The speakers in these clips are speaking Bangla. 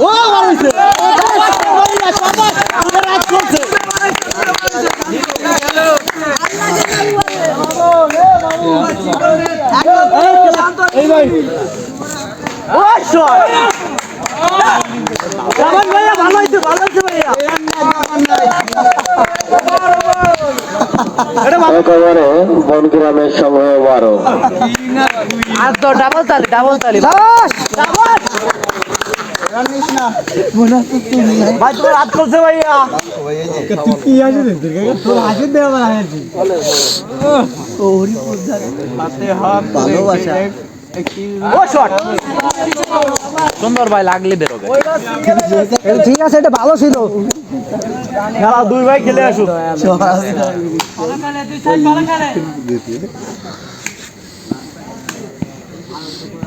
ও মারছে রাজ করছে এই ভাই ও শট রামান ভাইয়া ভালো হয়েছে। ভালো হয়েছে ভাইয়া একেবারে বনগ্রামের সময় বারো আর তো ডাবল তালি ডাবল তালি বাস বাস ভাই তোর হাত করছে ভাইয়া। ও শট সুন্দর ভাই লাগলে বেরোবে ঠিক আছে এটা ভালো ছিল। খেলা দুই ভাই খেলে ভাইয়া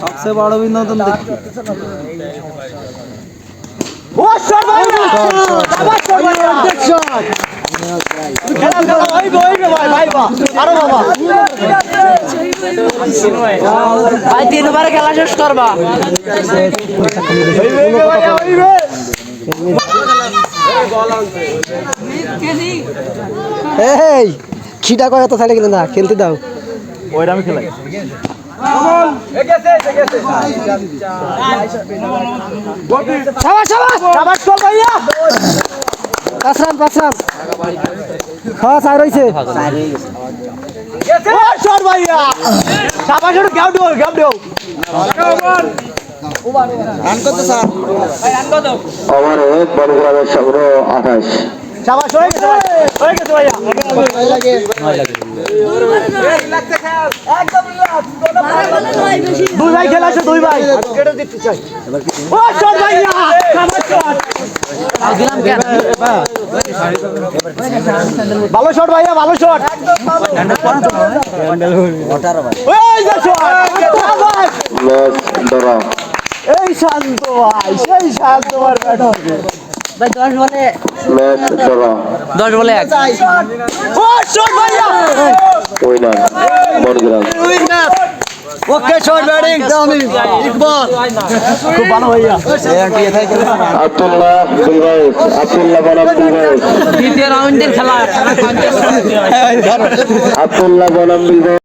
সবচেয়ে বড় বিনোদন ও শট খেলা খেলা ওই গো ভাই ভাই বা আরও বাবা। ভাই তিনবারে খেলা শেষ করবা। এই খিটা গেলে না? খেলতে দাও। ওইটা আমি খেলাই। সাবাস সাবাস সাবাস কল ভাইয়া। পাঁচ রান পাঁচ রান হ্যাঁ চার হয়েছে ও শট ভাইয়া। সাবাস একটু গ্যাপ দিও গ্যাপ দিও। ওভারে বনগ্রামের সংগ্রহ আঠাশ। সাবাস হয়ে গেছে হয়ে গেছে ভাইয়া। দুই ভাই খেলা আছে দুই ভাই। ও শট ভাইয়া সাবাস শট দিলাম ভালো শট ভাইয়া ভালো শট এই শান্ত ভাই সেই শান্ত ভাই ব্যাট। হবে ভাই দশ বলে ম্যাচ ড্র দশ বলে এক। ও শট ভাইয়া। Winner Bongram okay shot batting দামি ইকবাল। খুব ভালো ভাইয়া। আব্দুল্লাহ বিলবাইস আব্দুল্লাহ বনাম দ্বিতীয় রাউন্ডের খেলা আব্দুল্লাহ বনাম